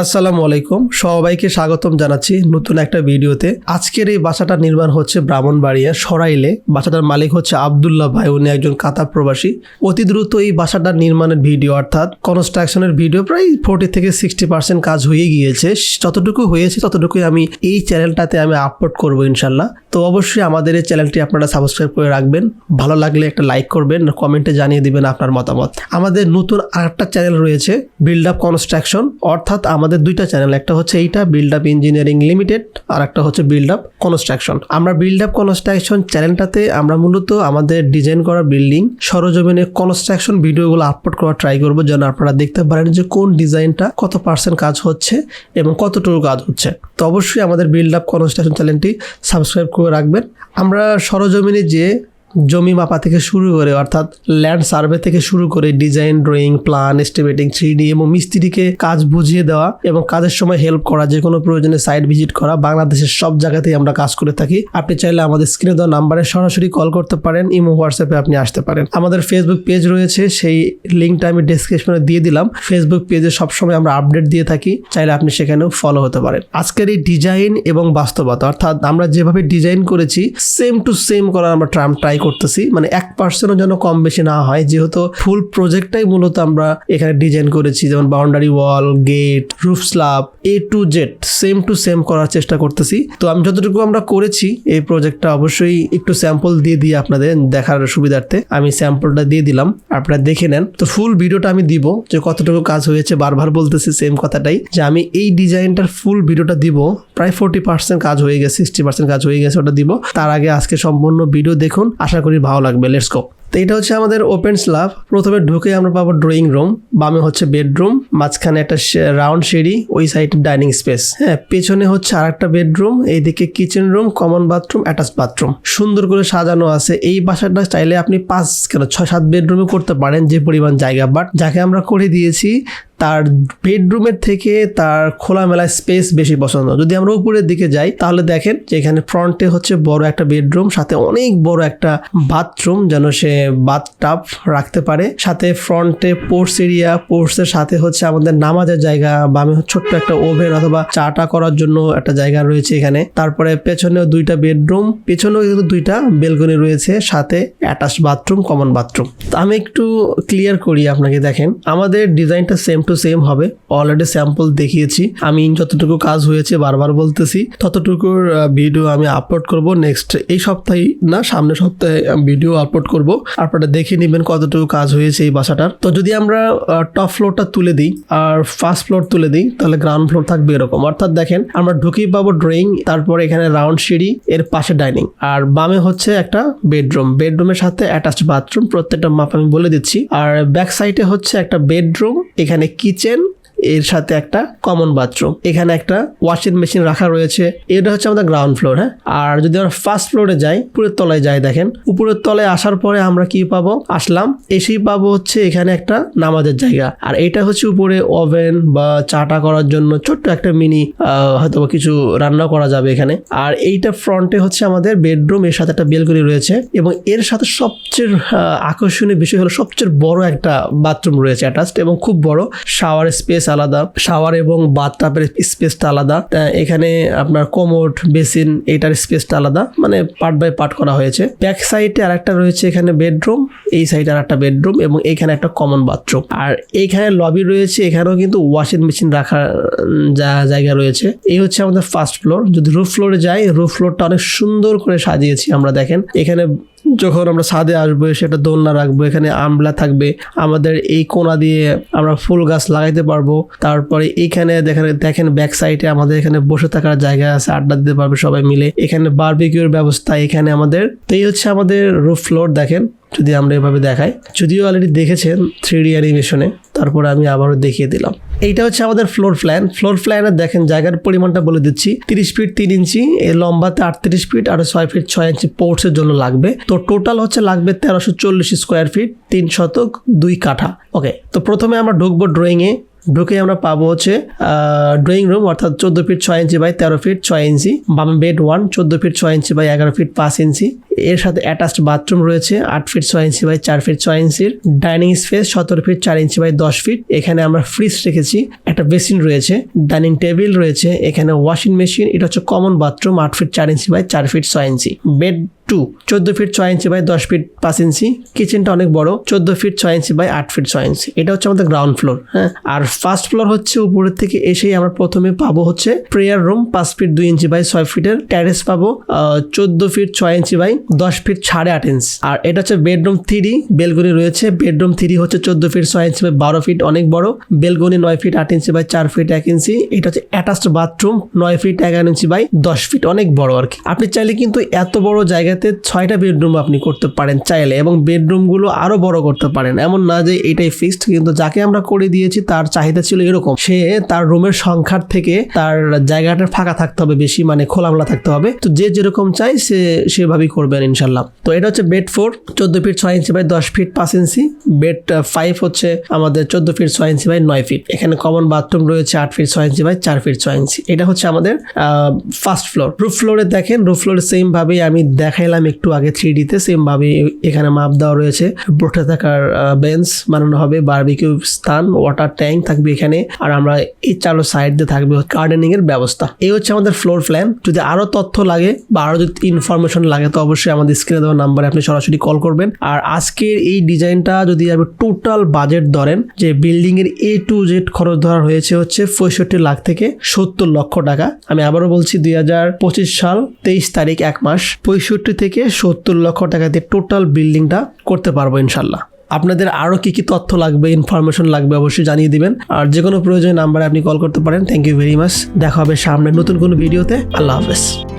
আসসালামু আলাইকুম। সবাইকে স্বাগতম জানাচ্ছি নতুন একটা ভিডিওতে। আজকের এই বাসাটা নির্মাণ হচ্ছে ব্রাহ্মণবাড়িয়া, সরাইলে। বাসাটার মালিক হচ্ছে আবদুল্লাহ ভাই। উনি একজন কাতার প্রবাসী। অতি দ্রুত এই বাসাটার নির্মাণের ভিডিও, অর্থাৎ কনস্ট্রাকশনের ভিডিও প্রায় ফোর্টি থেকে সিক্সটি পার্সেন্ট কাজ হয়ে গিয়েছে। যতটুকু হয়েছে ততটুকুই আমি এই চ্যানেলটাতে আমি আপলোড করব ইনশাল্লাহ। তো অবশ্যই আমাদের এই চ্যানেলটি আপনারা সাবস্ক্রাইব করে রাখবেন। ভালো লাগলে একটা লাইক করবেন কমেন্টে জানিয়ে দিবেন আপনার মতামত। আমাদের নতুন আরেকটা চ্যানেল রয়েছে বিল্ড আপ কনস্ট্রাকশন অর্থাৎ আমাদের দুইটা চ্যানেল একটা হচ্ছে এইটা বিল্ড আপ ইঞ্জিনিয়ারিং লিমিটেড আর একটা হচ্ছে বিল্ড আপ কনস্ট্রাকশন আমরা বিল্ড আপ কনস্ট্রাকশন চ্যানেলটাতে আমরা মূলত আমাদের ডিজাইন করা বিল্ডিং সরজমিনে কনস্ট্রাকশন ভিডিওগুলো আপলোড করার ট্রাই করব, যেন আপনারা দেখতে পারেন যে কোন ডিজাইনটা কত পার্সেন্ট কাজ হচ্ছে এবং কতটুকু কাজ হচ্ছে। তো অবশ্যই আমাদের বিল্ড আপ কনস্ট্রাকশন চ্যানেলটি সাবস্ক্রাইব করে রাখবেন। আমরা সরজমিনে যে জমি মাপা থেকে শুরু করে, অর্থাৎ ল্যান্ড সার্ভে থেকে শুরু করে design drawing plan estimating three D এবং মিস্ত্রিকে কাজ বুঝিয়ে দেওয়া এবং কাজের সময় হেল্প করা, যে কোনো প্রয়োজনে সাইট ভিজিট করা, বাংলাদেশের সব জায়গাতেই আমরা কাজ করে থাকি। আপনি চাইলে আমাদের স্ক্রিনে দেওয়া নাম্বারে সরাসরি কল করতে পারেন, ইমো হোয়াটসঅ্যাপে আপনি আসতে পারেন। আমাদের ফেসবুক পেজ রয়েছে, সেই লিঙ্কটা আমি ডিসক্রিপশনে দিয়ে দিলাম। ফেসবুক পেজে সবসময় আমরা আপডেট দিয়ে থাকি, চাইলে আপনি সেখানেও ফলো হতে পারেন। আজকের এই ডিজাইন এবং বাস্তবতা, অর্থাৎ আমরা যেভাবে ডিজাইন করেছি সেম টু সেম করার আমরা ট্রাম ট্রাই করতেছি মানে এক পার্সেন্টও যেন কম বেশি না হয়, যেহেতু ফুল প্রজেক্টটাই মূলত আমরা এখানে ডিজাইন করেছি, যেমন boundary wall gate roof slab A to Z same to same করার চেষ্টা করতেছি। তো আমি যতটুকু আমরা করেছি, এই প্রজেক্টটা অবশ্যই একটু স্যাম্পল দিয়ে দিই আপনাদের দেখার সুবিধার্থে। আমি স্যাম্পলটা দিয়ে দিলাম, আপনারা দেখে নেন। তো ফুল ভিডিওটা আমি দিব, যে কতটুকু কাজ হয়েছে, বারবার বলতেছি সেম কথাটাই, যে আমি এই ডিজাইনটার ফুল ভিডিওটা দিব, প্রায় ফোর্টি পার্সেন্ট কাজ হয়ে গেছে সিক্সটি পার্সেন্ট কাজ হয়ে গেছে, ওটা দিব। তার আগে আজকে সম্পূর্ণ ভিডিও দেখুন। আশা করি ভালো লাগবে লেটস গো তো এটা হচ্ছে আমাদের ওপেন স্ল্যাব প্রথমে ঢুকে আমরা পাবো ড্রয়িং রুম বামে হচ্ছে বেডরুম মাঝখানে একটা রাউন্ড সিঁড়ি, ওই সাইডে ডাইনিং স্পেস হ্যাঁ পেছনে হচ্ছে আর একটা বেডরুম এইদিকে kitchen room common bathroom attach bathroom সুন্দর করে সাজানো আছে। এই বাসাটা চাইলে আপনি পাঁচ কেন, ছয়, সাত বেডরুমে করতে পারেন যে পরিমাণ জায়গা বাট যাকে আমরা করে দিয়েছি, তার বেডরুমের থেকে তার খোলামেলা স্পেস বেশি পছন্দ। যদি আমরা উপরের দিকে যাই, তাহলে দেখেন যে এখানে ফ্রন্টে হচ্ছে বড় একটা বেডরুম সাথে অনেক বড় একটা বাথরুম যেন সে বাথ টাব রাখতে পারে। সাথে ফ্রন্টে পোর্টস এরিয়া পোর্টসের সাথে হচ্ছে আমাদের নামাজের জায়গা বামে ছোট্ট একটা ওভেন অথবা চাটা করার জন্য একটা জায়গা রয়েছে এখানে। তারপরে পেছনেও দুইটা বেডরুম পেছনেও কিন্তু দুইটা বেলকনি রয়েছে, সাথে অ্যাটাচ বাথরুম কমন বাথরুম তো আমি একটু ক্লিয়ার করি আপনাকে, দেখেন। আমাদের ডিজাইনটা সেম টু সেম হবে। অলরেডি স্যাম্পল দেখিয়েছি। আমি যতটুকু কাজ হয়েছে বারবার বলতেছি। ততটুকুর ভিডিও আমি আপলোড করব। নেক্সট এই সপ্তাহে না, সামনের সপ্তাহে ভিডিও আপলোড করব। আপনারা দেখে নেবেন কতটুকু কাজ হয়েছে এই বাসাটার। তো যদি আমরা টপ ফ্লোরটা তুলে দিই আর ফার্স্ট ফ্লোর তুলে দিই, তাহলে গ্রাউন্ড ফ্লোর থাকবে এরকম। অর্থাৎ দেখেন, আমরা ঢুকেই পাবো ড্রয়িং তারপরে এখানে রাউন্ড সিঁড়ি, এর পাশে ডাইনিং আর বামে হচ্ছে একটা বেডরুম বেডরুমের সাথে অ্যাটাচ বাথরুম প্রত্যেকটা মাপ আমি বলে দিচ্ছি। আর ব্যাক সাইডে হচ্ছে একটা বেডরুম এখানে কিচেন এর সাথে একটা কমন বাথরুম এখানে একটা ওয়াশিং মেশিন রাখা রয়েছে। এটা হচ্ছে আমাদের গ্রাউন্ড ফ্লোর হ্যাঁ? আর যদি আমরা ফার্স্ট ফ্লোরে যাই, উপরের তলায় যাই, দেখেন। উপরের তলায় আসার পরে আমরা কি পাবো? আসলাম। এসেই পাবো হচ্ছে এখানে একটা নামাজের জায়গা। আর এটা হচ্ছে উপরে ওভেন বা চাটা করার জন্য ছোট্ট একটা মিনি হয়তো কিছু রান্না করা যাবে এখানে। আর এইটা ফ্রন্টে হচ্ছে আমাদের বেডরুম এর সাথে একটা বেলকনি রয়েছে। এবং এর সাথে সবচেয়ে আকর্ষণীয় বিষয় হলো সবচেয়ে বড় একটা বাথরুম রয়েছে অ্যাটাচড এবং খুব বড় শাওয়ার স্পেস আলাদা শাওয়ার এবং বাথটাবের স্পেসটা আলাদা। এখানে আপনার কোমোড বেসিন এটার স্পেসটা আলাদা মানে পার্ট বাই পার্ট করা হয়েছে। ব্যাক সাইডে আর একটা রয়েছে এখানে বেডরুম এই সাইডে আর একটা বেডরুম এবং এখানে একটা কমন বাথরুম আর এইখানে লবি রয়েছে, এখানেও কিন্তু ওয়াশিং মেশিন রাখার যা, জায়গা রয়েছে। এই হচ্ছে আমাদের ফার্স্ট ফ্লোর যদি রুফ ফ্লোরে যাই রুফ ফ্লোরটা অনেক সুন্দর করে সাজিয়েছি আমরা, দেখেন। এখানে যখন আমরা ছাদে আসব, সেটা দোলনা রাখব, এখানে আমলা থাকবে, আমাদের এই কোনা দিয়ে আমরা ফুল গাছ লাগাইতে পারব। তারপরে এখানে দেখেন দেখেন ব্যাক সাইডে আমাদের এখানে বসে থাকার জায়গা আছে, আড্ডা দিতে পারবে সবাই মিলে। এখানে বারবিকিউর ব্যবস্থা এখানে আমাদের। তো এই হচ্ছে আমাদের রুফ ফ্লোর দেখেন, যদি আমরা এভাবে দেখাই। যদিও অলরেডি দেখেছেন থ্রি ডি অ্যানিমেশনে তারপরে আমি আবারও দেখিয়ে দিলাম। এইটা হচ্ছে আমাদের ফ্লোর প্ল্যান ফ্লোর প্ল্যানে দেখেন জায়গার পরিমাণটা বলে দিচ্ছি। তিরিশ ফিট তিন ইঞ্চি লম্বাতে আটত্রিশ ফিট আর ছয় ফিট ছয় ইঞ্চি পোর্টসের জন্য লাগবে। তো টোটাল হচ্ছে লাগবে তেরোশো চল্লিশ স্কোয়ার ফিট তিন শতক দুই কাঠা। ওকে তো প্রথমে আমরা ঢুকবো ড্রয়িংয়ে ঢুকে আমরা পাবো হচ্ছে ড্রয়িং রুম অর্থাৎ চোদ্দ ফিট ছয় ইঞ্চি বাই তেরো ফিট ছয় ইঞ্চি, বামে বেড ওয়ান চোদ্দ ফিট ছয় ইঞ্চি বাই এগারো ফিট পাঁচ ইঞ্চি। এর সাথে অ্যাটাচড বাথরুম রয়েছে, আট ফিট ছয় ইঞ্চি বাই চার ফিট ছয় ইঞ্চির ডাইনিং স্পেস সতেরো ফিট চার ইঞ্চি বাই দশ ফিট এখানে আমরা ফ্রিজ রেখেছি, একটা বেসিন রয়েছে ডাইনিং টেবিল রয়েছে, এখানে ওয়াশিং মেশিন এটা হচ্ছে কমন বাথরুম আট ফিট চার ইঞ্চি বাই চার ফিট ছয় ইঞ্চি বেড টু চোদ্দ ফিট ছয় ইঞ্চি বাই দশ ফিট পাঁচ ইঞ্চি কিচেনটা অনেক বড়, চোদ্দ ফিট ছয় ইঞ্চি বাই আট ফিট ছয় ইঞ্চি এটা হচ্ছে আমাদের গ্রাউন্ড ফ্লোর হ্যাঁ। আর ফার্স্ট ফ্লোর হচ্ছে উপরের থেকে এসেই আমরা প্রথমে পাবো হচ্ছে প্রেয়ার রুম পাঁচ ফিট দুই ইঞ্চি বাই ছয় ফিটের ট্যারেস পাবো চোদ্দ ফিট ছয় ইঞ্চি বাই দশ ফিট সাড়ে আট ইঞ্চ আর এটা হচ্ছে বেডরুম থ্রি বেলগুনি রয়েছে। বেডরুম থ্রি হচ্ছে চোদ্দ ফিট ছয় ইঞ্চি বাই বারো ফিট, অনেক বড়। বেলগুনি নয় ফিট আট ইঞ্চি বাই চার ফিট এক ইঞ্চি এটা হচ্ছে অ্যাটাচড বাথরুম নয় ফিট এগারো ইঞ্চি বাই দশ ফিট, অনেক বড় আর কি। আপনি চাইলে কিন্তু এত বড় জায়গাতে ছয়টা বেডরুম আপনি করতে পারেন চাইলে এবং বেডরুমগুলো আরও বড় করতে পারেন। এমন না যে এটাই ফিক্সড কিন্তু যাকে আমরা করে দিয়েছি তার চাহিদা ছিল এরকম। সে তার রুমের সংখ্যার থেকে তার জায়গাটা ফাঁকা থাকতে হবে বেশি মানে খোলামেলা থাকতে হবে। তো যে যেরকম চাই সে সেভাবেই করবেন ইনশাল্লাহ। তো এটা হচ্ছে বেড ফোর চোদ্দ ফিট ছয় ইঞ্চি বাই দশ ফিট পাঁচ ইঞ্চি বেড ফাইভ হচ্ছে আমাদের চোদ্দ ফিট ছয় ইঞ্চি বাই নয় ফিট এখানে কমন বাথরুম রয়েছে আট ফিট ছয় ইঞ্চি বাই চার ফিট ছয় ইঞ্চি এটা হচ্ছে আমাদের ফার্স্ট ফ্লোর রুফ ফ্লোরে দেখেন রুফ ফ্লোরে সেম ভাবে আমি দেখাইলাম একটু আগে থ্রি ডিতে সেম ভাবে এখানে মাপ দেওয়া রয়েছে। বসে থাকার বেঞ্চ বানানো হবে বারবিকিউ স্থান ওয়াটার ট্যাঙ্ক থাকবে এখানে। আর আমরা এই চারো সাইড দিয়ে থাকবে গার্ডেনিং এর ব্যবস্থা। এই হচ্ছে আমাদের ফ্লোর প্ল্যান যদি আরও তথ্য লাগে বা আরও যদি ইনফরমেশন লাগে তো অবশ্যই আমাদের স্ক্রিনে দেওয়া নাম্বারে আপনি সরাসরি কল করবেন। আর আজকের এই ডিজাইনটা যদি আপনি টোটাল বাজেট ধরেন, যে বিল্ডিং এর এ টু জেড খরচ ধরা হয়েছে হচ্ছে পঁয়ষট্টি লাখ থেকে সত্তর লক্ষ টাকা। আমি আবারও বলছি, দুই হাজার পঁচিশ সাল তেইশ তারিখ এক মাস, পঁয়ষট্টি থেকে সত্তর লক্ষ টাকা দিয়ে টোটাল বিল্ডিংটা করতে পারব ইনশাল্লাহ। আপনাদের আরও কী কী তথ্য লাগবে ইনফরমেশন লাগবে অবশ্যই জানিয়ে দিবেন। আর যে কোনো প্রয়োজনীয় নাম্বারে আপনি কল করতে পারেন। থ্যাংক ইউ ভেরি মাচ দেখা হবে সামনে নতুন কোনো ভিডিওতে আল্লাহ হাফেজ।